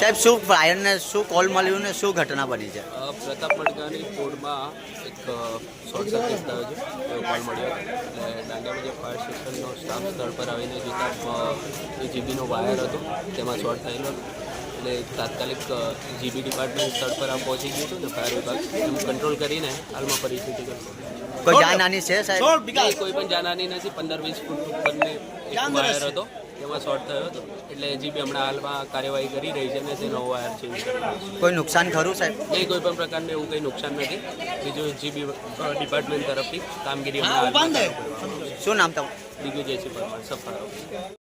સાહેબ શું ફાયરને શું કોલ મળ્યું ને શું ઘટના બની છે? પ્રતાપ પડકાની પોળમાં એક શોર્ટ સર્કિટ થયો છે. એવો કોલ મળ્યો એટલે ડાંગિયા જે ફાયર સ્ટેશનનો સ્ટાફ સ્થળ પર આવીને જોતા એ જીબીનો વાયર હતો. તેમાં શોર્ટ થયેલો એટલે તાત્કાલિક જીબી ડિપાર્ટમેન્ટ સ્થળ પર આમ પહોંચી ગયું હતું ને ફાયર વિભાગ. એમ કંટ્રોલ કરીને હાલમાં પરિસ્થિતિ કોઈ જાનહાની છે સાહેબ? કોઈ પણ જાનહાની નથી. પંદર વીસ ફૂટ ઉપરની એક વાયર હતો. તેમાં શોર્ટ થયો હતો. એટલે જીબી હમણાં હાલમાં કાર્યવાહી કરી રહી છે અને તે નવો વાયર ચેન્જ કરી છે. કોઈ નુકસાન ખરું સાહેબ? નહીં કોઈ પણ પ્રકારનું એવું કંઈ નુકસાન નથી. બીજું જીબી ડિપાર્ટમેન્ટ તરફથી કામગીરી. શું નામ તમારું? દિગ્વિજયસિંહ પરમાર સફાળો